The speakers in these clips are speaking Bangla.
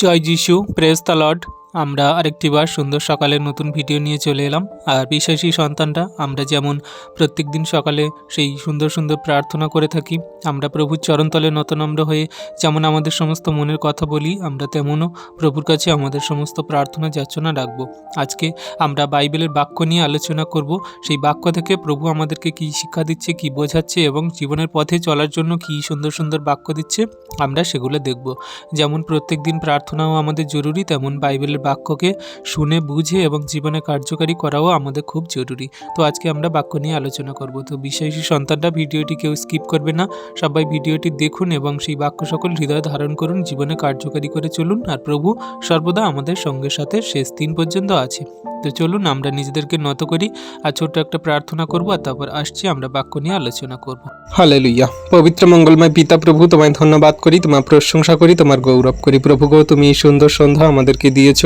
জয় যিশু প্রেস দ্য লর্ড আমরা আরেকটিবার সুন্দর সকালের নতুন ভিডিও নিয়ে চলে এলাম। আর বিশ্বাসী সন্তানরা, আমরা যেমন প্রত্যেক দিন সকালে সেই সুন্দর সুন্দর প্রার্থনা করে থাকি, আমরা প্রভুর চরণতলে নতনম্র হয়ে যেমন আমাদের সমস্ত মনের কথা বলি, আমরা তেমনও প্রভুর কাছে আমাদের সমস্ত প্রার্থনা যাচনা রাখব। আজকে আমরা বাইবেলের বাক্য নিয়ে আলোচনা করব, সেই বাক্য থেকে প্রভু আমাদেরকে কী শিক্ষা দিচ্ছে, কী বোঝাচ্ছে এবং জীবনের পথে চলার জন্য কী সুন্দর সুন্দর বাক্য দিচ্ছে, আমরা সেগুলো দেখব। যেমন প্রত্যেক দিন প্রার্থনাও আমাদের জরুরি, তেমন বাইবেলের বাক্যকে শুনে, বুঝে এবং জীবনে কার্যকারী করাও আমাদের খুব জরুরি। তো আজকে আমরা বাক্য নিয়ে আলোচনা করব। তো বিশ্বাসী সন্তানরা ভিডিওটি কেউ স্কিপ করবে না। সবাই ভিডিওটি দেখুন এবং সেই বাক্য সকল হৃদয় ধারণ করুন, জীবনে কার্যকারী করে চলুন। আর প্রভু সর্বদা আমাদের সঙ্গে সাথে শেষ দিন পর্যন্ত আছে। তো চলুন আমরা নিজেদেরকে নত করি আর ছোট্ট একটা প্রার্থনা করব আর তারপর আসছি, আমরা বাক্য নিয়ে আলোচনা করব। হালেলুইয়া পবিত্র মঙ্গলময় পিতা প্রভু, তোমায় ধন্যবাদ করি, তোমার প্রশংসা করি, তোমার গৌরব করি। প্রভু গো, তুমি এই সুন্দর সন্ধ্যা আমাদেরকে দিয়েছ,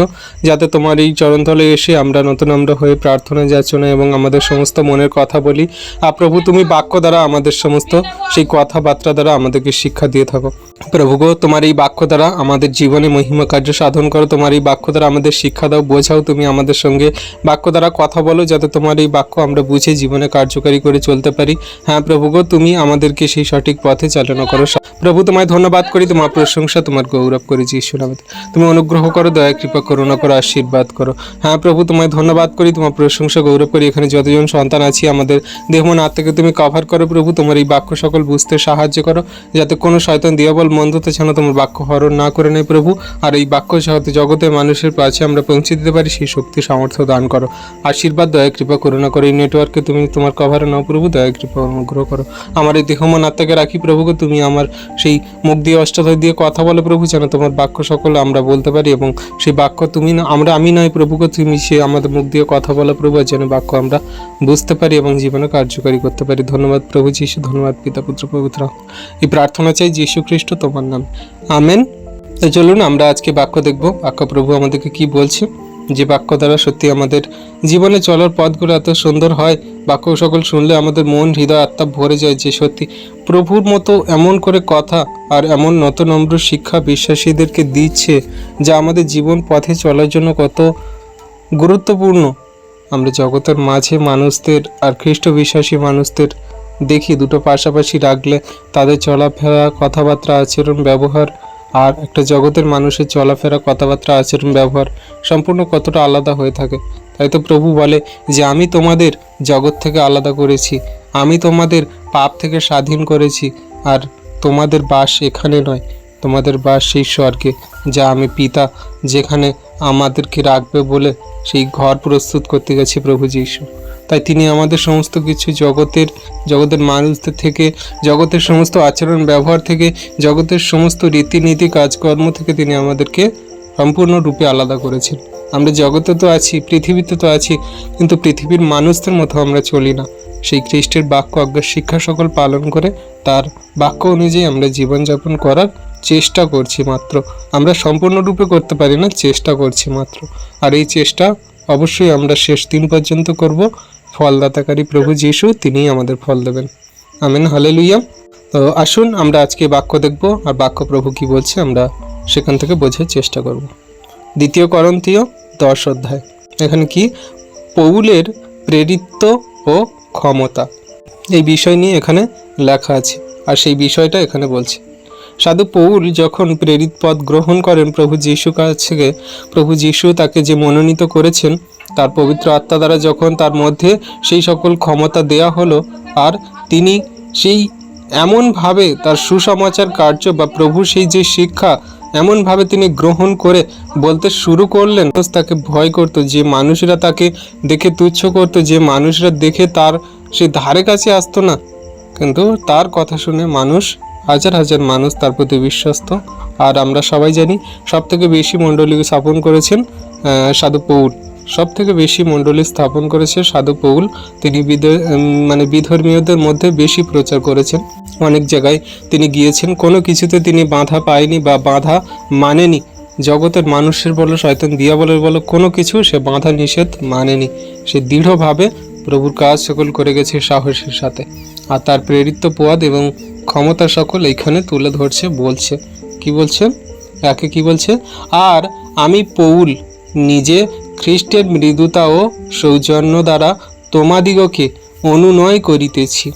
যাতে তোমার এই চরণতলে এসে আমরা নতুন আমরা হয়ে প্রার্থনা যাচনা এবং আমাদের সমস্ত মনের কথা বলি। আর প্রভু, তুমি বাক্য দ্বারা আমাদের সমস্ত সেই কথাবার্তা দ্বারা আমাদেরকে শিক্ষা দিয়ে থাকো। প্রভু গো, তোমার এই বাক্য দ্বারা আমাদের জীবনে মহিমা কার্য সাধন করো, তোমার এই বাক্য দ্বারা আমাদের শিক্ষা দাও, বোঝাও তুমি আমাদের সঙ্গে বাক্য দ্বারা কথা বলো যাতে তোমার এই বাক্য আমরা বুঝে জীবনে কার্যকারী করে চলতে পারি। হ্যাঁ প্রভু গো, তুমি আমাদেরকে সেই সঠিক পথে চালনা করো। প্রভু, তোমায় ধন্যবাদ করি, তোমার প্রশংসা, তোমার গৌরব করেছি ঈশ্বর তুমি অনুগ্রহ করো, দয়া, কৃপা, করুণা করো, আশীর্বাদ করো। হ্যাঁ প্রভু, তোমায় ধন্যবাদ করি, তোমার প্রশংসা, গৌরব করি। এখানে যতজন সন্তান আছি, আমাদের দেহমন আত্মাকে তুমি কভার করো প্রভু। তোমার এই বাক্য সকল বুঝতে সাহায্য করো, যাতে কোনো শয়তান দিয়াবল মন্দতে যেন তোমার বাক্য হরণ না করে নেয় প্রভু। আর এই বাক্য জগতে মানুষের কাছে আমরা পৌঁছে দিতে পারি, সেই শক্তি, সামর্থ্য দান করো। আশীর্বাদ, দয়া, কৃপা, করুণা করো এই নেটওয়ার্কে তুমি তোমার কভারে নাও প্রভু, দয়া, কৃপা, অনুগ্রহ করো। আমার এই দেহমন আত্মাকে রাখি প্রভুকে, তুমি আমার সেই মুখ দিয়ে অষ্টাদয় দিয়ে কথা বলো প্রভু, যেন তোমার বাক্য সকল আমরা বলতে পারি এবং সেই বাক্য তুমি না, আমরা, আমি নয় প্রভুকে, তুমি সে আমাদের মুখ দিয়ে কথা বলো প্রভু যেন বাক্য আমরা বুঝতে পারি এবং জীবনে কার্যকারী করতে পারি। ধন্যবাদ প্রভু যিশু, ধন্যবাদ পিতা, পুত্র, পবিত্র এই প্রার্থনা চাই যীশু খ্রিস্ট, তোমার নাম। আমেন। তো চলুন, আমরা আজকে বাক্য দেখব। বাক্য প্রভু আমাদেরকে কি বলছে? যে বাক্য দ্বারা সত্যি আমাদের জীবনে চলার পথগুলো এত সুন্দর হয়, বাক্য সকল শুনলে আমাদের মন, হৃদয়, আত্মা ভরে যায় যে সত্যি প্রভুর মতো এমন করে কথা আর এমন নতুন নম্র শিক্ষা বিশ্বাসীদেরকে দিচ্ছে যা আমাদের জীবন পথে চলার জন্য কত গুরুত্বপূর্ণ। আমরা জগতের মাঝে মানুষদের আর খ্রিস্ট বিশ্বাসী মানুষদের দেখি, দুটো পাশাপাশি রাখলে তাদের চলাফেরা, কথাবার্তা, আচরণ, ব্যবহার আর একটা জগতের মানুষের চলাফেরা, কথাবার্তা, আচরণ, ব্যবহার সম্পূর্ণ কতটা আলাদা হয়ে থাকে। তাই তো প্রভু বলে যে, আমি তোমাদের জগৎ থেকে আলাদা করেছি। আমি তোমাদের পাপ থেকে স্বাধীন করেছি। আর তোমাদের বাস এখানে নয়। তোমাদের বাস সেই স্বর্গে, যা আমি পিতা যেখানে আমাদেরকে রাখবে বলে সেই ঘর প্রস্তুত করতে গেছে প্রভু যীশু। তাই তিনি আমাদের সমস্ত কিছু জগতের জগতের মানুষদের থেকে, জগতের সমস্ত আচরণ ব্যবহার থেকে, জগতের সমস্ত রীতিনীতি, কাজকর্ম থেকে তিনি আমাদেরকে সম্পূর্ণরূপে আলাদা করেছেন। আমরা জগতে তো আছি, পৃথিবীতে তো আছি, কিন্তু পৃথিবীর মানুষদের মতো আমরা চলি না। সেই খ্রিস্টের বাক্য আজ্ঞার শিক্ষা সকল পালন করে, তার বাক্য অনুযায়ী আমরা জীবনযাপন করার চেষ্টা করছি মাত্র। আমরা সম্পূর্ণরূপে করতে পারি না, চেষ্টা করছি মাত্র। আর এই চেষ্টা অবশ্যই আমরা শেষ দিন পর্যন্ত করব। ফলদাতাকারী প্রভু যিশু, তিনিই আমাদের ফল দেবেন। আমেন হালেলুইয়া তো আসুন, আমরা আজকে বাক্য দেখব আর বাক্য প্রভু কি বলছে আমরা সেখান থেকে বোঝার চেষ্টা করব। দ্বিতীয় করন্তীয় দশ অধ্যায়। এখানে কি? পৌলের প্রেরিত্ব ও ক্ষমতা। এই বিষয় নিয়ে এখানে লেখা আছে। আর সেই বিষয়টা এখানে বলছে। সাধু পৌল যখন প্রেরিত পদ গ্রহণ করেন প্রভু যিশু কাছে, প্রভু যিশু তাকে যে মনোনীত করেছেন, তার পবিত্র আত্মা দ্বারা যখন তার মধ্যে সেই সকল ক্ষমতা দেয়া হলো, আর তিনি সেই এমনভাবে তার সুসমাচার কার্য বা প্রভু সেই যে শিক্ষা এমনভাবে তিনি গ্রহণ করে বলতে শুরু করলেন তাকে ভয় করতো, যে মানুষরা তাকে দেখে তুচ্ছ করতো, যে মানুষরা দেখে তার সে ধারে কাছে আসতো না। কিন্তু তার কথা শুনে মানুষ হাজার হাজার মানুষ তার প্রতি বিশ্বস্ত। আর আমরা সবাই জানি সব থেকে বেশি মণ্ডলী স্থাপন করেছেন সাধু পৌল। সব থেকে বেশি মণ্ডলী স্থাপন করেছে সাধু পৌল। তিনি মানে বিধর্মীয়দের মধ্যে বেশি প্রচার করেছেন। অনেক জায়গায় তিনি গিয়েছেন, কোনো কিছুতে তিনি বাধা পায়নি বা বাধা মানেনি। জগতের মানুষের বলো, শয়তান দিয়া বলে বলো কোনো কিছু সে বাধা নিষেধ মানেনি। সে দৃঢ়ভাবে প্রভুর কাজ সকল করে গেছে সাহসের সাথে। আর তার প্রেরিত পদ এবং ক্ষমতা সকল এইখানে তুলে ধরছে, বলছে। কি বলছে? একে কি বলছে? আর আমি পৌল, নিজে খ্রিস্টের মৃদুতা ও সৌজন্য দ্বারা তোমাদিগকে অনুনয় করিতেছি।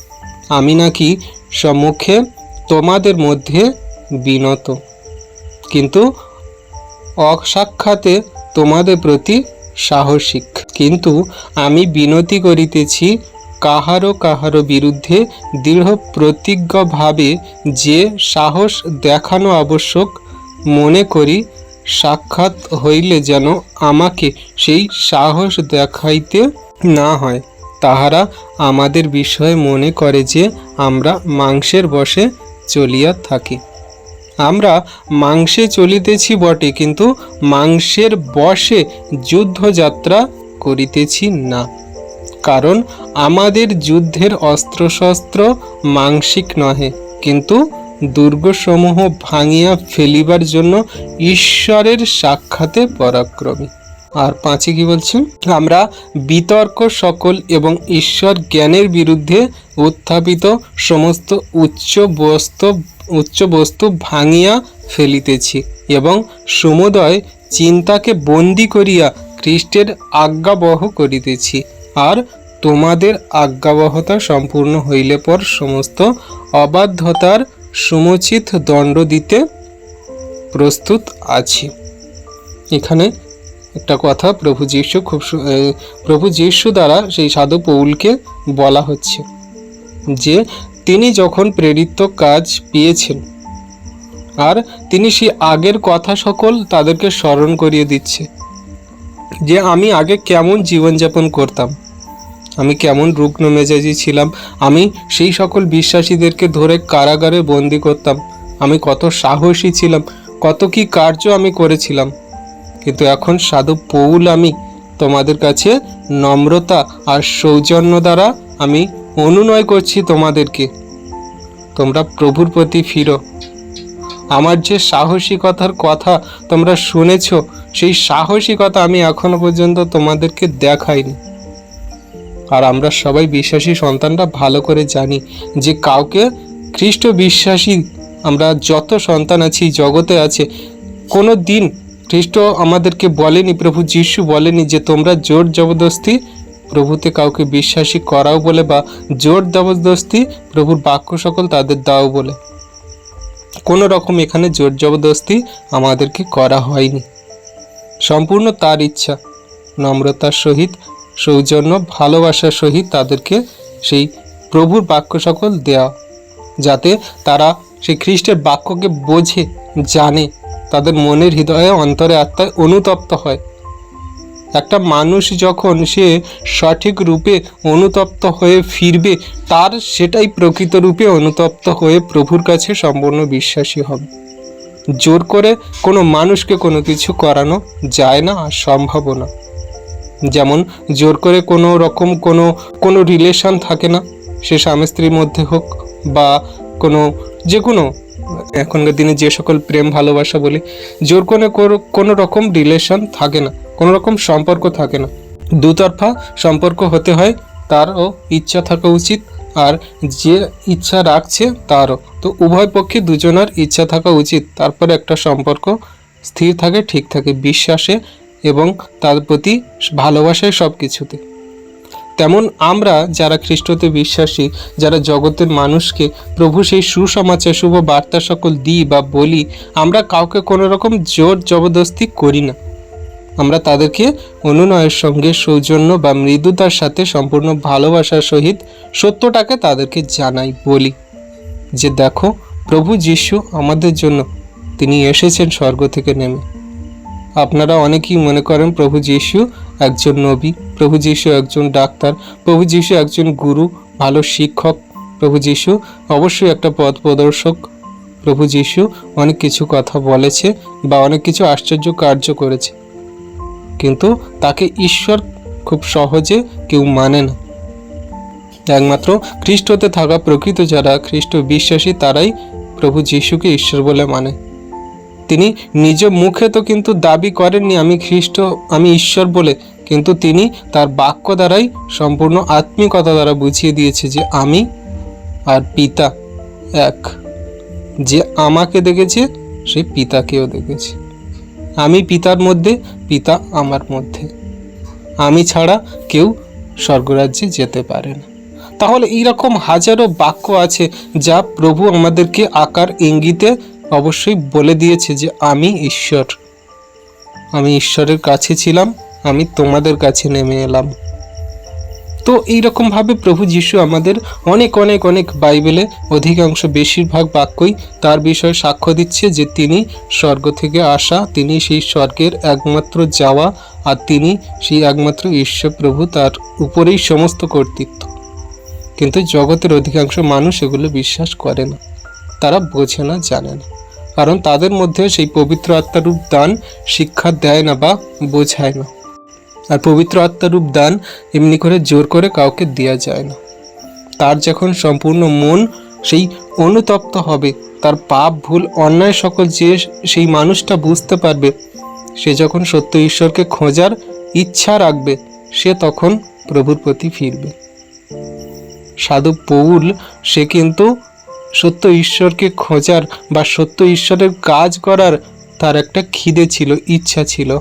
আমি নাকি সম্মুখে তোমাদের মধ্যে বিনত। কিন্তু অসাক্ষাতে তোমাদের প্রতি সাহসিক। কিন্তু আমি বিনতি করিতেছি কাহারও কাহারো বিরুদ্ধে দৃঢ় প্রতিজ্ঞভাবে যে সাহস দেখানো আবশ্যক, মনে করি সাক্ষাৎ হইলে যেন আমাকে সেই সাহস দেখাইতে না হয়। তাহারা আমাদের বিষয়ে মনে করে যে আমরা মাংসের বশে চলিয়া থাকি। আমরা মাংসে চলিতেছি বটে, কিন্তু মাংসের বশে যুদ্ধযাত্রা করিতেছি না। কারণ আমাদের যুদ্ধের অস্ত্রশস্ত্র মাংসিক নহে। কিন্তু দুর্গসমূহ ভাঙিয়া ফেলিবার জন্য ঈশ্বরের সাক্ষাতে পরাক্রমী। আর পাঁচে কি বলছে? আমরা বিতর্ক সকল এবং ঈশ্বর জ্ঞানের বিরুদ্ধে উত্থাপিত সমস্ত উচ্চ বস্তু উচ্চ বস্তু ভাঙিয়া ফেলিতেছি এবং সমুদয় চিন্তাকে বন্দি করিয়া খ্রিস্টের আজ্ঞাবহ করিতেছি। আর তোমাদের আজ্ঞাবহতা সম্পূর্ণ হইলে পর সমস্ত অবাধ্যতার সমুচিত দণ্ড দিতে প্রস্তুত আছি। এখানে একটা কথা প্রভু যীশু খুব প্রভু যীশু দ্বারা সেই সাধু পৌলকে বলা হচ্ছে যে, তিনি যখন প্রেরিত কাজ পেয়েছেন আর তিনি সেই আগের কথা সকল তাদেরকে স্মরণ করিয়ে দিচ্ছে যে, আমি আগে কেমন জীবনযাপন করতাম? আমি কেমন রুগ্ন মেজাজি ছিলাম। আমি সেই সকল বিশ্বাসীদেরকে ধরে কারাগারে বন্দি করতাম। আমি কত সাহসী ছিলাম, কত কি কার্য আমি করেছিলাম। কিন্তু এখন সাধু পৌল আমি, তোমাদের কাছে নম্রতা আর সৌজন্য দ্বারা আমি অনুনয় করছি তোমাদেরকে। তোমরা প্রভুর প্রতি ফিরো। আমার যে সাহসিকতার কথা তোমরা শুনেছ, সেই সাহসিকতা আমি এখনও পর্যন্ত তোমাদেরকে দেখাইনি। আর আমরা সবাই বিশ্বাসী, সন্তানরা ভালো করে জানি যে কাউকে খ্রিস্ট বিশ্বাসী, আমরা যত সন্তান আছি, জগতে আছে, কোনো দিন খ্রিস্ট আমাদেরকে বলেনি, প্রভু যিশু বলেনি যে তোমরা জোর জবরদস্তি প্রভুতে কাউকে বিশ্বাসী করাও বলে বা জোর জবরদস্তি প্রভুর বাক্য সকল তাদের দাও বলে। কোনো রকম এখানে জোর জবরদস্তি আমাদেরকে করা হয়নি। সম্পূর্ণ তার ইচ্ছা, নম্রতার সহিত সৌজন্য ভালোবাসার সহিত তাদেরকে সেই প্রভুর বাক্য সকল দেওয়া যাতে তারা সেই খ্রিস্টের বাক্যকে বোঝে, জানে। তাদের মনের হৃদয়ে অন্তরে আত্মায় অনুতপ্ত হয়। একটা মানুষ যখন সে সঠিক রূপে অনুতপ্ত হয়ে ফিরবে, তার সেটাই প্রকৃত রূপে অনুতপ্ত হয়ে প্রভুর কাছে সম্পূর্ণ বিশ্বাসী হবে। জোর করে কোনো মানুষকে কোনো কিছু করানো যায় না আর সম্ভবও না। যেমন জোর করে কোনো রকম কোনো কোনো রিলেশন থাকে না। সে স্বামী স্ত্রীর মধ্যে হোক বা কোনো যে কোনো এখনকার দিনে যে সকল প্রেম ভালোবাসা বলি, জোর করে কোনো- রকম রিলেশন থাকে না, কোনো রকম সম্পর্ক থাকে না। দুতরফা সম্পর্ক হতে হয়, তারও ইচ্ছা থাকা উচিত আর যে ইচ্ছা রাখছে তারও। তো উভয় পক্ষে দুজনের ইচ্ছা থাকা উচিত। তারপরে একটা সম্পর্ক স্থির থাকে, ঠিক থাকে, বিশ্বাসে এবং তার প্রতি ভালোবাসায় সব কিছুতে তেমন আমরা যারা খ্রিস্টতে বিশ্বাসী, যারা জগতের মানুষকে প্রভু সেই সুসমাচার, শুভ বার্তা সকল দিই বা বলি, আমরা কাউকে কোনো রকম জোর জবরদস্তি করি না। আমরা তাদেরকে অনুনয়ের সঙ্গে, সৌজন্য বা মৃদুতার সাথে, সম্পূর্ণ ভালোবাসার সহিত সত্যটাকে তাদেরকে জানাই, বলি। যে দেখো, প্রভু যিশু আমাদের জন্য, তিনি এসেছেন স্বর্গ থেকে নেমে। আপনারা অনেকেই মনে করেন প্রভু যিশু একজন নবী, প্রভু যিশু একজন ডাক্তার, প্রভু যিশু একজন গুরু, ভালো শিক্ষক, প্রভু যিশু অবশ্যই একটা পথ প্রদর্শক, প্রভু যিশু অনেক কিছু কথা বলেছে বা অনেক কিছু আশ্চর্য কার্য করেছে। কিন্তু তাকে ঈশ্বর খুব সহজে কেউ মানে না। একমাত্র খ্রিস্টতে থাকা প্রকৃত যারা খ্রিস্ট বিশ্বাসী তারাই প্রভু যিশুকে ঈশ্বর বলে মানে। তিনি নিজ মুখে তো কিন্তু দাবি করেননি আমি খ্রিস্ট, আমি ঈশ্বর বলে। কিন্তু তিনি তার বাক্য দ্বারাই সম্পূর্ণ আত্মিকতা দ্বারা বুঝিয়ে দিয়েছে যে আমি আর পিতা এক। যে আমাকে দেখেছে, সে পিতাকেও দেখেছে। আমি পিতার মধ্যে, পিতা আমার মধ্যে। আমি ছাড়া কেউ স্বর্গরাজ্যে যেতে পারে না। তাহলে এইরকম হাজারো বাক্য আছে যা প্রভু আমাদেরকে আকার ইঙ্গিতে অবশ্যই বলে দিয়েছে যে আমি ঈশ্বর। আমি ঈশ্বরের কাছে ছিলাম, আমি তোমাদের কাছে নেমে এলাম। তো এইরকমভাবে প্রভু যিশু আমাদের অনেক অনেক অনেক বাইবেলে অধিকাংশ বেশিরভাগ বাক্যই তার বিষয়ে সাক্ষ্য দিচ্ছে যে তিনি স্বর্গ থেকে আসা, তিনি সেই স্বর্গের একমাত্র যাওয়া আর তিনি সেই একমাত্র ঈশ্বর প্রভু তার উপরেই সমস্ত কর্তৃত্ব। কিন্তু জগতের অধিকাংশ মানুষ এগুলো বিশ্বাস করে না। তারা বোঝে না, জানে না। কারণ তাদের মধ্যে সেই পবিত্র আত্মারূপ দান শিক্ষা দেয় না বা বোঝায় না। আর পবিত্র আত্মারূপ দান এমনি করে জোর করে কাউকে দেওয়া যায় না। তার যখন সম্পূর্ণ মন সেই অনুতপ্ত হবে, তার পাপ, ভুল, অন্যায় সকল যে সেই মানুষটা বুঝতে পারবে, সে যখন সত্য ঈশ্বরকে খোঁজার ইচ্ছা রাখবে, সে তখন প্রভুর প্রতি ফিরবে। সাধু পৌল সে কিন্তু সত্য ঈশ্বরকে খোঁজার বা সত্য ঈশ্বরের কাজ করার তার একটা খিদে ছিল, ইচ্ছা ছিল।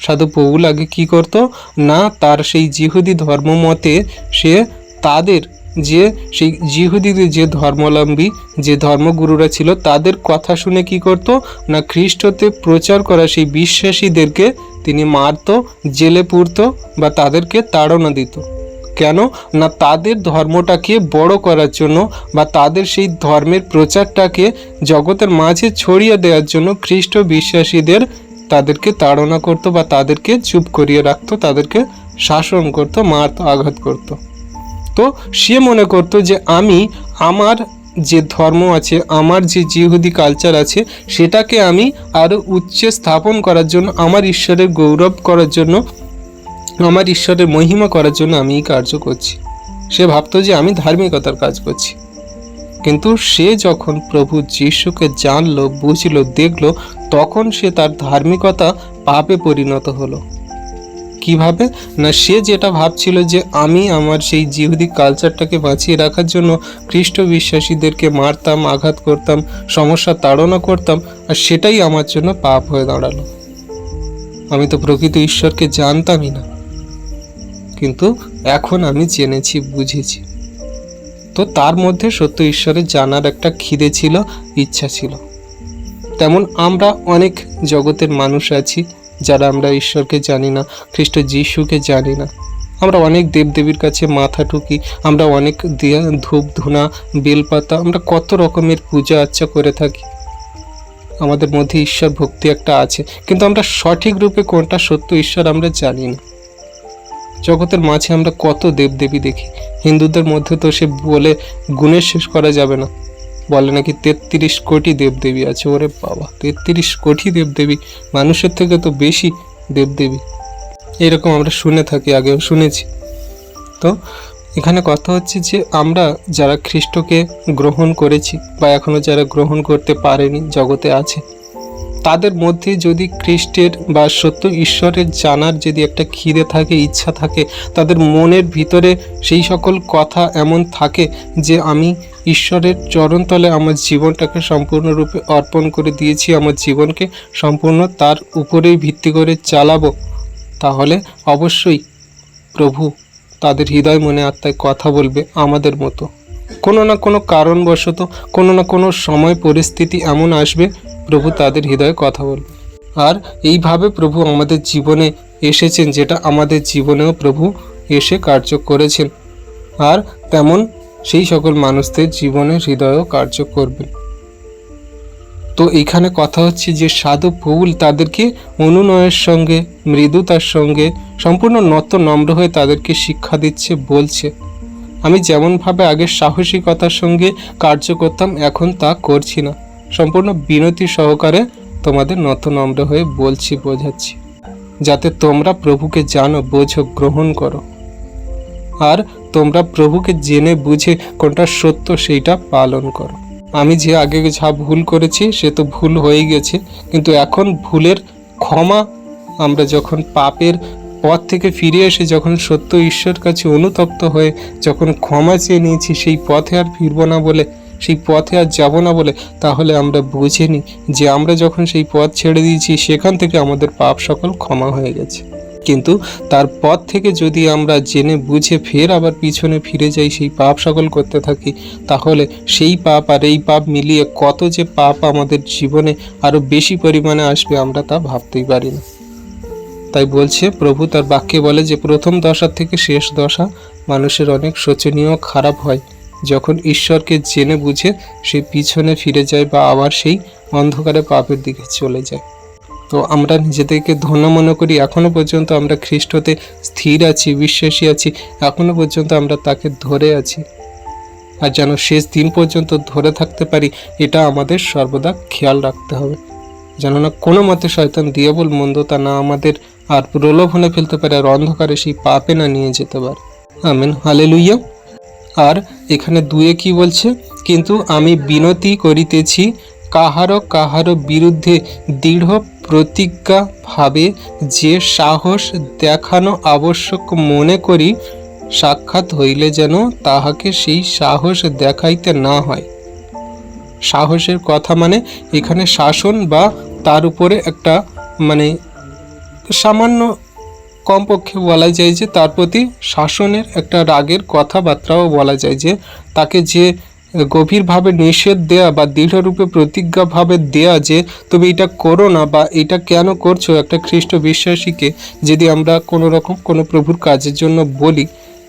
সাধু পৌল আগে কি করত? না, তার সেই জিহুদি ধর্ম মতে সে তাদের যে, সেই জিহুদিদের যে ধর্মাবলম্বী, যে ধর্মগুরুরা ছিল, তাদের কথা শুনে কি করত? না, খ্রিস্টতে প্রচার করা সেই বিশ্বাসীদেরকে তিনি মারত, জেলে পুরত বা তাদেরকে তাড়না দিত। কেন? না তাদের ধর্মটাকে বড় করার জন্য বা তাদের সেই ধর্মের প্রচারটাকে জগতের মাঝে ছড়িয়ে দেওয়ার জন্য খ্রিস্ট বিশ্বাসীদের তাদেরকে তাড়না করতো বা তাদেরকে চুপ করিয়ে রাখতো, তাদেরকে শাসন করতো, মারতো, আঘাত করতো। তো সে মনে করতো যে আমি আমার যে ধর্ম আছে, আমার যে জিহুদি কালচার আছে, সেটাকে আমি আরও উচ্চে স্থাপন করার জন্য, আমার ঈশ্বরের গৌরব করার জন্য আমার ঈশ্বরের মহিমা করার জন্য আমি এই কার্য করছি। সে ভাবতো যে আমি ধার্মিকতার কাজ করছি। কিন্তু সে যখন প্রভু যিশুকে জানলো, বুঝলো, দেখল, তখন সে তার ধার্মিকতা পাপে পরিণত হলো। কীভাবে? না, সে যেটা ভাবছিল যে আমি আমার সেই জিহুদি কালচারটাকে বাঁচিয়ে রাখার জন্য খ্রিস্ট বিশ্বাসীদেরকে মারতাম, আঘাত করতাম, সমস্যা তাড়না করতাম, আর সেটাই আমার জন্য পাপ হয়ে দাঁড়াল। আমি তো প্রকৃত ঈশ্বরকে জানতামই না। কিন্তু এখন আমি জেনেছি, বুঝেছি। তো তার মধ্যে সত্য ঈশ্বরের জানার একটা খিদে ছিল, ইচ্ছা ছিল। তেমন আমরা অনেক জগতের মানুষ আছি, যারা আমরা ঈশ্বরকে জানি না, খ্রিস্ট যিশুকে জানি না। আমরা অনেক দেবদেবীর কাছে মাথা ঠুকি, আমরা অনেক ধূপ, ধুনা, বেলপাতা, আমরা কত রকমের পূজা আর্চা করে থাকি। আমাদের মধ্যে ঈশ্বর ভক্তি একটা আছে, কিন্তু আমরা সঠিক রূপে কোনটা সত্য ঈশ্বর আমরা জানি না। জগতের মাঝে আমরা কত দেবদেবী দেখি। হিন্দুদের মধ্যে তো সে বলে গুণের শেষ করা যাবে না। বলে নাকি তেত্রিশ কোটি দেবদেবী আছে। ওরে বাবা, তেত্রিশ কোটি দেবদেবী। মানুষের থেকে তো বেশি দেবদেবী। এরকম আমরা শুনে থাকি, আগেও শুনেছি। তো এখানে কথা হচ্ছে যে আমরা যারা খ্রিস্টকে গ্রহণ করেছি বা এখনও যারা গ্রহণ করতে পারেনি, জগতে আছে তাদের মধ্যে যদি খ্রিস্টের বা সত্য ঈশ্বরের জানার যদি একটা খিদে থাকে, ইচ্ছা থাকে, তাদের মনের ভিতরে সেই সকল কথা এমন থাকে যে আমি ঈশ্বরের চরণতলে আমার জীবনটাকে সম্পূর্ণরূপে অর্পণ করে দিয়েছি, আমার জীবনকে সম্পূর্ণ তার উপরেই ভিত্তি করে চালাবো, তাহলে অবশ্যই প্রভু তাদের হৃদয় মনে আত্মায় কথা বলবে আমাদের মতো। কোনো না কোনো কারণবশত কোনো না কোনো সময় পরিস্থিতি এমন আসবে, প্রভু তাদের হৃদয়ে কথা বলবে। আর এইভাবে প্রভু আমাদের জীবনে এসেছেন যেটা আমাদের জীবনেও প্রভু এসে কার্য করেছেন। আর তেমন সেই সকল মানুষদের জীবনে হৃদয়েও কার্য করবেন। তো এখানে কথা হচ্ছে যে সাধু পৌল তাদেরকে অনুনয়ের সঙ্গে মৃদুতার সঙ্গে সম্পূর্ণ নত নম্র হয়ে তাদেরকে শিক্ষা দিচ্ছে, বলছে। আমি যেমনভাবে আগে সাহসিকতার সঙ্গে কার্য করতাম, এখন তা করছি না। সম্পূর্ণ বিনতি সহকারে তোমাদের নত নম্র হয়ে বলছি, বোঝাচ্ছি। যাতে তোমরা প্রভুকে জানো, বোঝো, গ্রহণ করো। আর তোমরা প্রভুকে জেনে বুঝে কোনটা সত্য, সেইটা পালন করো। আমি যে আগে যা ভুল করেছি, সে তো ভুল হয়ে গেছে। কিন্তু এখন ভুলের ক্ষমা, আমরা যখন পাপের পথ থেকে ফিরে এসে যখন সত্য ঈশ্বর কাছে অনুতপ্ত হয়ে যখন ক্ষমা চেয়ে নিয়েছি, সেই পথে আর ফিরবো না বলে, সেই পথে আর যাব না বলে, তাহলে আমরা বুঝে নিই যে আমরা যখন সেই পথ ছেড়ে দিয়েছি, সেখান থেকে আমাদের পাপ সকল ক্ষমা হয়ে গেছে। কিন্তু তার পথ থেকে যদি আমরা জেনে বুঝে ফের আবার পিছনে ফিরে যাই, সেই পাপ সকল করতে থাকি, তাহলে সেই পাপ আর এই পাপ মিলিয়ে কত যে পাপ আমাদের জীবনে আরও বেশি পরিমাণে আসবে আমরা তা ভাবতেই পারি না। তাই বলছে, প্রভু তার বাক্যে বলে যে, প্রথম দশা থেকে শেষ দশা মানুষের অনেক শোচনীয় খারাপ হয়। যখন ঈশ্বরকে জেনে বুঝে, সে পিছনে ফিরে যায় বা আবার সেই অন্ধকারে পাপের দিকে চলে যায়। তো আমরা নিজেদেরকে ধন্য মনে করি এখনও পর্যন্ত আমরা খ্রিস্টতে স্থির আছি, বিশ্বাসী আছি এখনও পর্যন্ত আমরা তাকে ধরে আছি। আর যেন শেষ দিন পর্যন্ত ধরে থাকতে পারি, এটা আমাদের সর্বদা খেয়াল রাখতে হবে। যেন না কোনো মতে শয়তান দিয়েবল মন্দতা না আমাদের আর প্রলোভনে ফেলতে পারে আর অন্ধকারে সেই পাপে না নিয়ে যেতে পারে। আমিন হালে লুইয়া আর এখানে দুয়ে কি বলছে? কিন্তু আমি বিনতি করিতেছি কাহারও কাহারও বিরুদ্ধে দৃঢ় প্রতিজ্ঞাভাবে যে সাহস দেখানো আবশ্যক মনে করি, সাক্ষাৎ হইলে যেন তাহাকে সেই সাহস দেখাইতে না হয়। সাহসের কথা মানে এখানে শাসন বা তার উপরে একটা মানে সামান্য কমপক্ষে বলা যায় যে তার প্রতি শাসনের একটা রাগের কথাবার্তাও বলা যায় যে তাকে যে গভীরভাবে নিষেধ দেয়া বা দৃঢ়রূপে প্রতিজ্ঞাভাবে দেয়া যে তুমি এটা করো না বা এটা কেন করছ একটা খ্রিস্ট বিশ্বাসীকে যদি আমরা কোনো রকম কোনো প্রভুর কাজের জন্য বলি,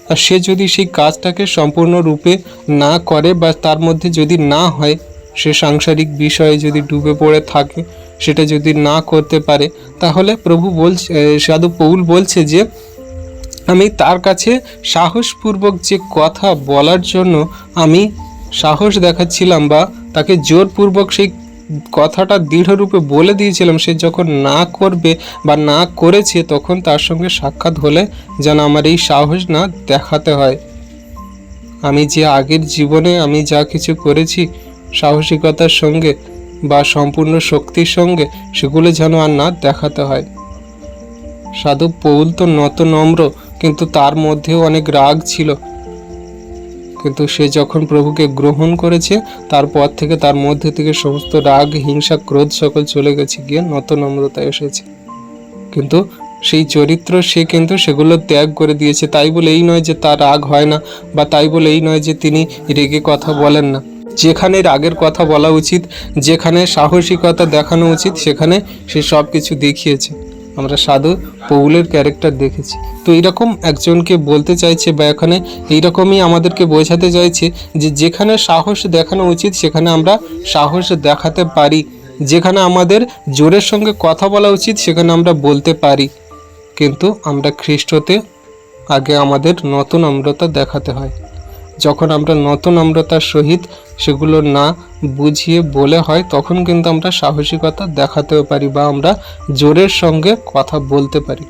আর সে যদি সেই কাজটাকে সম্পূর্ণরূপে না করে বা তার মধ্যে যদি না হয়, সে সাংসারিক বিষয়ে যদি ডুবে পড়ে থাকে সেটা যদি না করতে পারে, তাহলে প্রভু বলছে সাধু পৌল বলছে যে, আমি তার কাছে সাহসপূর্বক যে কথা বলার জন্য আমি সাহস দেখাচ্ছিলাম বা তাকে জোরপূর্বক সেই কথাটা দৃঢ়রূপে বলে দিয়েছিলাম, সে যখন না করবে বা না করেছে, তখন তার সঙ্গে সাক্ষাৎ হলে যেন আমার এই সাহস না দেখাতে হয়। আমি যে আগের জীবনে আমি যা কিছু করেছি, সাহসিকতার সঙ্গে বা সম্পূর্ণ শক্তির সঙ্গে সেগুলো যেন আর না দেখাতে হয়। সাধু পৌল তো নত নম্র, কিন্তু তার মধ্যেও অনেক রাগ ছিল। কিন্তু সে যখন প্রভুকে গ্রহণ করেছে তারপর থেকে তার মধ্যে থেকে সমস্ত রাগ, হিংসা, ক্রোধ সকল চলে গেছে, গিয়ে নত নম্রতা এসেছে। কিন্তু সেই চরিত্র সে কিন্তু সেগুলো ত্যাগ করে দিয়েছে। তাই বলে এই নয় যে তার রাগ হয় না, বা তাই বলে এই নয় যে তিনি রেগে কথা বলেন না। যেখানে রাগের কথা বলা উচিত, যেখানে সাহসিকতা দেখানো উচিত, সেখানে সে সব কিছু দেখিয়েছে। আমরা সাধু পৌলের ক্যারেক্টার দেখেছি। তো এরকম একজনকে বলতে চাইছে বা এখানে এইরকমই আমাদেরকে বোঝাতে চাইছে যে যেখানে সাহস দেখানো উচিত, সেখানে আমরা সাহস দেখাতে পারি। যেখানে আমাদের জোরের সঙ্গে কথা বলা উচিত, সেখানে আমরা বলতে পারি। কিন্তু আমরা খ্রিস্টতে আগে আমাদের নতুন নম্রতা দেখাতে হয়। যখন আমরা নতুন নম্রতার সহিত সেগুলো না বুঝিয়ে বলে হয়, তখন কিন্তু আমরা সাহসিকতা দেখাতেও পারি বা আমরা জোরের সঙ্গে কথা বলতে পারি।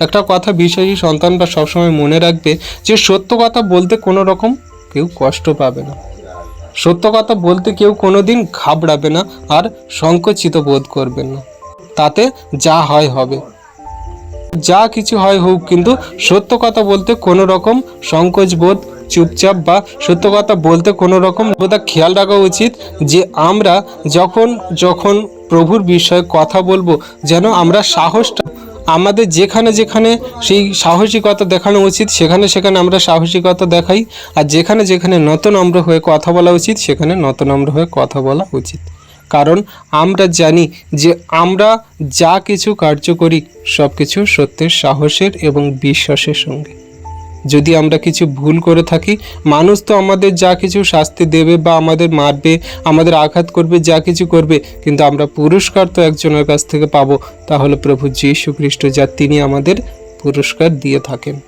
একটা কথা বিশ্বাসী সন্তানরা সবসময় মনে রাখবে যে, সত্য কথা বলতে কোনো রকম কেউ কষ্ট পাবে না। সত্য কথা বলতে কেউ কোনো দিন ঘাবড়াবে না আর সংকোচিত বোধ করবেন না। তাতে যা হয় হবে। যা কিছু হয় হোক, কিন্তু সত্য কথা বলতে কোনো রকম সংকোচ বোধ চুপচাপ বা সত্য কথা বলতে কোনো রকম সর্বদা খেয়াল রাখা উচিত যে আমরা যখন যখন প্রভুর বিষয়ে কথা বলব, যেন আমরা সাহসটা আমাদের যেখানে যেখানে সেই সাহসিকতা দেখানো উচিত, সেখানে সেখানে আমরা সাহসিকতা দেখাই, আর যেখানে যেখানে নতনম্র হয়ে কথা বলা উচিত, সেখানে নতনম্র হয়ে কথা বলা উচিত। কারণ আমরা জানি যে আমরা যা কিছু কার্য করি সব কিছু সত্যের সাহসের এবং বিশ্বাসের সঙ্গে। যদি আমরা কিছু ভুল করে থাকি, মানুষ তো আমাদের যা কিছু শাস্তি দেবে বা আমাদের মারবে, আমাদের আঘাত করবে, যা কিছু করবে, কিন্তু আমরা পুরস্কার তো একজনের কাছ থেকে পাবো। তাহলে প্রভু যীশু খ্রিস্ট যা তিনি আমাদের পুরস্কার দিয়ে থাকেন।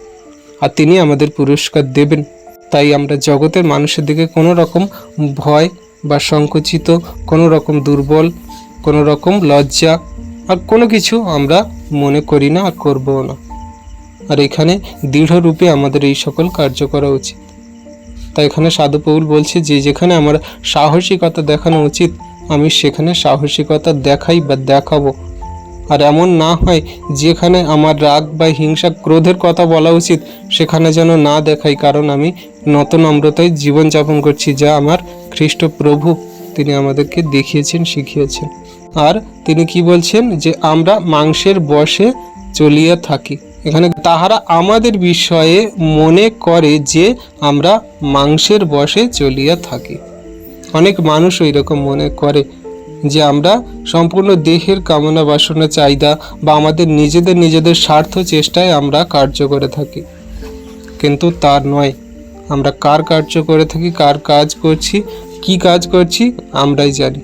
আর তিনি আমাদের পুরস্কার দেবেন। তাই আমরা জগতের মানুষের দিকে কোনো রকম ভয় বা সংকুচিত, কোনো রকম দুর্বল, কোনো রকম লজ্জা আর কোনো কিছু আমরা মনে করি না আর করবও না। আর এখানে দৃঢ়রূপে আমাদের এই সকল কার্য করা উচিত। তাই এখানে সাধু পৌল বলছে যে, যেখানে আমার সাহসিকতা দেখানো উচিত, আমি সেখানে সাহসিকতা দেখাই বা দেখাবো। আর এমন না হয় যেখানে আমার রাগ বা হিংসা ক্রোধের কথা বলা উচিত, সেখানে যেন না দেখাই, কারণ আমি নত নম্রতায় জীবনযাপন করছি, যা আমার খ্রিস্ট প্রভু তিনি আমাদেরকে দেখিয়েছেন, শিখিয়েছেন। আর তিনি কি বলছেন যে, আমরা মাংসের বশে চলিয়া থাকি। এখানে তাহারা আমাদের বিষয়ে মনে করে যে আমরা মাংসের বশে চলিয়া থাকি। অনেক মানুষ ওই রকম মনে করে যে আমরা সম্পূর্ণ দেহের কামনা বাসনা, চাহিদা বা আমাদের নিজেদের নিজেদের স্বার্থ চেষ্টায় আমরা কার্য করে থাকি। কিন্তু তার নয়, আমরা কার কার্য করে থাকি, কার কাজ করছি, কি কাজ করছি, আমরাই জানি।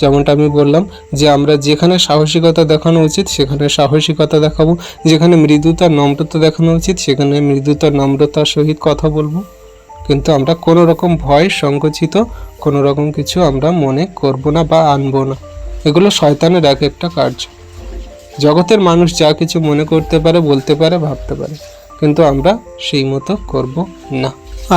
যেমনটা আমি বললাম যে আমরা যেখানে সাহসিকতা দেখানো উচিত, সেখানে সাহসিকতা দেখাবো। যেখানে মৃদুতা নম্রতা দেখানো উচিত, সেখানে মৃদুতা নম্রতার সহিত কথা বলব। কিন্তু আমরা কোনো রকম ভয় সংকুচিত, কোনো রকম কিছু আমরা মনে করব না বা আনব না। এগুলো শয়তানের এক একটা কার্য। জগতের মানুষ যা কিছু মনে করতে পারে, বলতে পারে, ভাবতে পারে, কিন্তু আমরা সেই মতো করব না।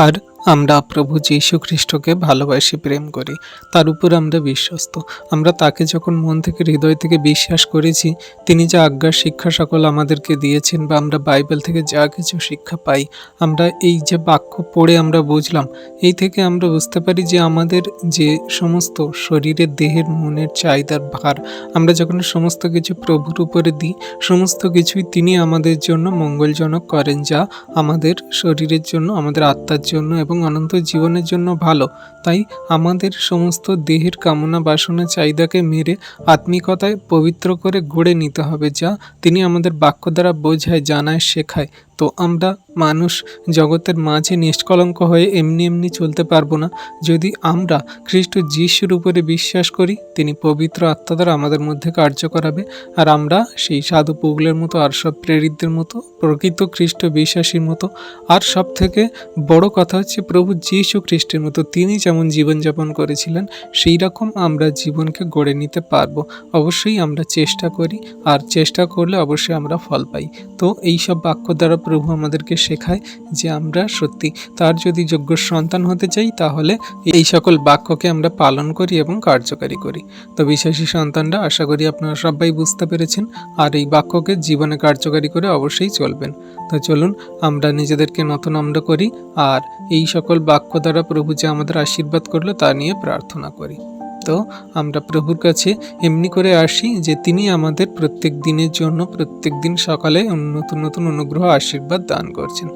আর আমরা প্রভু যীশু খ্রিস্টকে ভালোবাসি, প্রেম করি, তার উপর আমরা বিশ্বস্ত। আমরা তাকে যখন মন থেকে, হৃদয় থেকে বিশ্বাস করেছি, তিনি যা আজ্ঞার শিক্ষা সকল আমাদেরকে দিয়েছেন বা আমরা বাইবেল থেকে যা কিছু শিক্ষা পাই, আমরা এই যে বাক্য পড়ে আমরা বুঝলাম, এই থেকে আমরা বুঝতে পারি যে আমাদের যে সমস্ত শরীরের, দেহের, মনের চাহিদার ভার, আমরা যখন সমস্ত কিছু প্রভুর উপরে দিই, সমস্ত কিছুই তিনি আমাদের জন্য মঙ্গলজনক করেন, যা আমাদের শরীরের জন্য, আমাদের আত্মার জন্য এবং অনন্ত জীবনের জন্য ভালো। তাই আমাদের সমস্ত দেহের কামনা বাসনা চাহিদাকে মেরে আত্মিকতায় পবিত্র করে গড়ে নিতে হবে, যা তিনি আমাদের বাক্য দ্বারা বোঝায়, জানায়, শেখায়। তো আমরা মানুষ জগতের মাঝে নিষ্কলঙ্ক হয়ে এমনি এমনি চলতে পারব না। যদি আমরা খ্রিস্ট যিশুর উপরে বিশ্বাস করি, তিনি পবিত্র আত্মা দ্বারা আমাদের মধ্যে কার্য করাবে। আর আমরা সেই সাধু পৌগলের মতো আর সব প্রেরিতদের মতো, প্রকৃত খ্রিস্ট বিশ্বাসীর মতো। আর সব থেকে বড় কথা হচ্ছে প্রভু যীশু খ্রিস্টের মতো, তিনি যেমন জীবনযাপন করেছিলেন, সেই রকম আমরা জীবনকে গড়ে নিতে পারব। অবশ্যই আমরা চেষ্টা করি, আর চেষ্টা করলে অবশ্যই আমরা ফল পাই। তো এই সব বাক্য দ্বারা প্রভু আমাদেরকে শেখায় যে আমরা সত্যি। তার যদি যোগ্য সন্তান হতে চাই, তাহলে এই সকল বাক্যকে আমরা পালন করি এবং কার্যকারী করি। তো বিশ্বাসী সন্তানরা, আশা করি আপনারা সবাই বুঝতে পেরেছেন, আর এই বাক্যকে জীবনে কার্যকারী করে অবশ্যই চলবেন। তো চলুন, আমরা নিজেদেরকে নতনম্র করি, আর এই সকল বাক্য দ্বারা প্রভু যে আমাদের আশীর্বাদ করল, তা নিয়ে প্রার্থনা করি। তো আমরা প্রভুর কাছে এমনি করে আসি যে তিনি আমাদের প্রত্যেক দিনের জন্য প্রত্যেক দিন সকালে নতুন নতুন অনুগ্রহ আশীর্বাদ দান করছেন।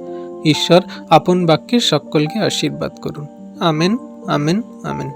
ঈশ্বর আপন বাক্যে সকলকে আশীর্বাদ করুন। Amen amen amen.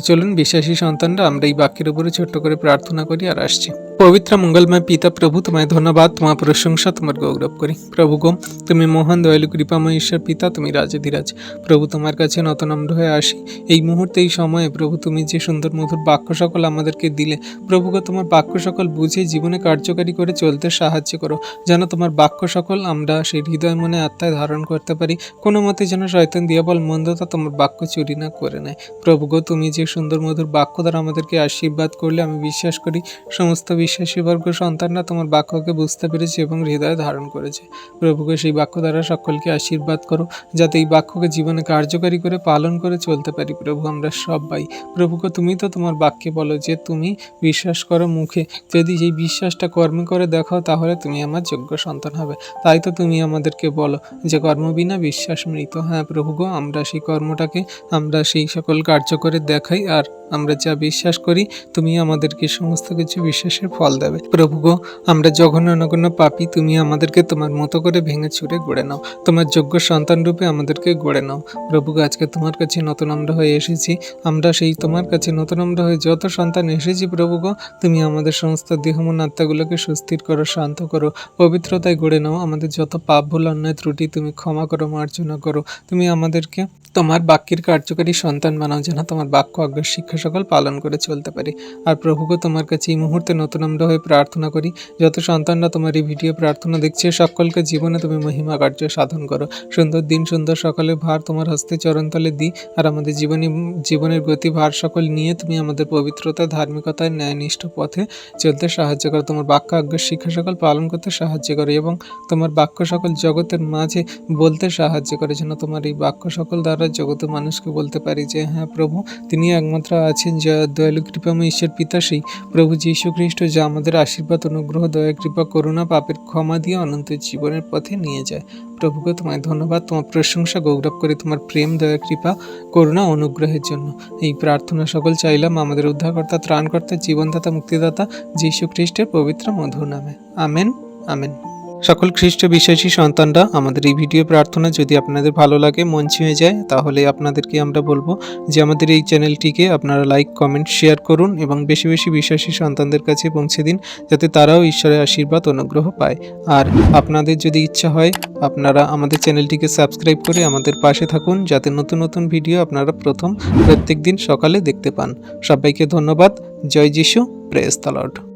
চলুন বিশ্বাসী সন্তানরা আমরা এই বাক্যের উপরে ছোট্ট করে প্রার্থনা করি আর আসছি। পবিত্র মঙ্গলময় পিতা প্রভু, তোমায় ধন্যবাদ। তোমার প্রশংসা তোমার গৌরব করি। প্রভু গো, তুমি মহান, দয়ালু, কৃপাময় ঈশ্বর পিতা, তুমি রাজাধিরাজ প্রভু তোমার কাছে নতনম্র হয়ে আসি। এই মুহূর্তে, এই সময়ে প্রভু তুমি যে সুন্দর মধুর বাক্য সকল আমাদেরকে দিলে, প্রভু গো, তোমার বাক্য সকল বুঝে জীবনে কার্যকারী করে চলতে সাহায্য করো, যেন তোমার বাক্য সকল আমরা সেই হৃদয় মনে আত্মায় ধারণ করতে পারি। কোনো মতে যেন শয়তান, দিয়াবল, মন্দতা তোমার বাক্য চুরি না করে নেয়। প্রভু গো, তুমি যে সুন্দর মধুর বাক্য দ্বারা আমাদেরকে আশীর্বাদ করলে, আমি বিশ্বাস করি, সমস্ত বিশ্বাসী বর্গ সন্তানরা তোমার বাক্যকে বুঝতে পেরেছে এবং হৃদয়ে ধারণ করেছে। প্রভুকে সেই বাক্য দ্বারা সকলকে আশীর্বাদ করো, যাতে এই বাক্যকে জীবনে কার্যকারী করে পালন করে চলতে পারি। প্রভু, আমরা সবাই, প্রভুকে তুমি তো তোমার বাক্যে বলো যে তুমি বিশ্বাস করো মুখে। যদি এই বিশ্বাসটা কর্মে করে দেখাও, তাহলে তুমি আমার যোগ্য সন্তান হবে। তাই তো তুমি আমাদেরকে বলো যে কর্ম বিনা বিশ্বাস মৃত। হ্যাঁ প্রভু গো, আমরা সেই কর্মটাকে, আমরা সেই সকল কার্য করে দেখাই আর আমরা যা বিশ্বাস করি তুমি আমাদেরকে সমস্ত কিছু বিশ্বাসের ফল দেবে। প্রভু গো আমরা জঘন্য নগণ্য পাপি তুমি আমাদেরকে তোমার মতো করে ভেঙে ছুঁড়ে গড়ে নাও। তোমার যোগ্য সন্তান রূপে আমাদেরকে গড়ে নাও। প্রভু গো, আজকে তোমার কাছে নতুন আমরা হয়ে এসেছি। আমরা সেই তোমার কাছে নতুন আমরা হয়ে যত সন্তান এসেছি প্রভু গো তুমি আমাদের সমস্ত দেহমন আত্মাগুলোকে সুস্থির করো শান্ত করো পবিত্রতায় গড়ে নাও। আমাদের যত পাপ ভুল অন্যায় ত্রুটি তুমি ক্ষমা করো মার্জনা করো। তুমি আমাদেরকে তোমার বাক্যের কার্যকারী সন্তান বানাও যেন তোমার বাক্য আজ্ঞার শিক্ষা সকল পালন করে চলতে পারি। আর প্রভুকে তোমার কাছে এই মুহূর্তে নতুন আমরা হয়ে প্রার্থনা করি, যত সন্তানরা তোমার এই ভিডিও প্রার্থনা দেখছে, সকলকে জীবনে তুমি মহিমা কার্য সাধন করো। সুন্দর দিন, সুন্দর সকালে ভার তোমার হস্তে চরণতলে দিই, আর আমাদের জীবনী, জীবনের গতি ভার সকল নিয়ে তুমি আমাদের পবিত্রতা, ধার্মিকতায় ন্যায়নিষ্ঠ পথে চলতে সাহায্য করো। তোমার বাক্য আজ্ঞার শিক্ষা সকল পালন করতে সাহায্য করো এবং তোমার বাক্য সকল জগতের মাঝে বলতে সাহায্য করে, যেন তোমার এই বাক্য সকল দ্বারা জগতের মানুষকে বলতে পারি যে হ্যাঁ প্রভু তিনি একমাত্র আছেন, যা দয়ালু কৃপাময় ঈশ্বর পিতা সেই প্রভু যীশু খ্রিস্ট, যা আমাদের আশীর্বাদ, অনুগ্রহ দয়া কৃপা, করুণা, পাপের ক্ষমা দিয়ে অনন্ত জীবনের পথে নিয়ে যায়। প্রভুকে তোমায় ধন্যবাদ, তোমার প্রশংসা গৌরব করে তোমার প্রেম, দয়া, কৃপা, করুণা, অনুগ্রহের জন্য। এই প্রার্থনা সকল চাইলাম আমাদের উদ্ধারকর্তা, ত্রাণকর্তা, জীবনদাতা, মুক্তিদাতা, যীশু খ্রিস্টের পবিত্র মধুর নামে। Amen amen. সকল খ্রিস্ট বিশ্বাসী সন্তানরা আমাদের এই ভিডিও প্রার্থনা যদি আপনাদের ভালো লাগে মন ছুঁয়ে যায়, তাহলে আপনাদেরকে আমরা বলব যে আমাদের এই চ্যানেলটিকে আপনারা লাইক, কমেন্ট, শেয়ার করুন এবং বেশি বেশি বিশ্বাসী সন্তানদের কাছে পৌঁছে দিন, যাতে তারাও ঈশ্বরের আশীর্বাদ, অনুগ্রহ পায়। আর আপনাদের যদি ইচ্ছা হয়, আপনারা আমাদের চ্যানেলটিকে সাবস্ক্রাইব করে আমাদের পাশে থাকুন, যাতে নতুন নতুন ভিডিও আপনারা প্রথম প্রত্যেক দিন সকালে দেখতে পান। সবাইকে ধন্যবাদ। জয় যিশু। প্রেস তালড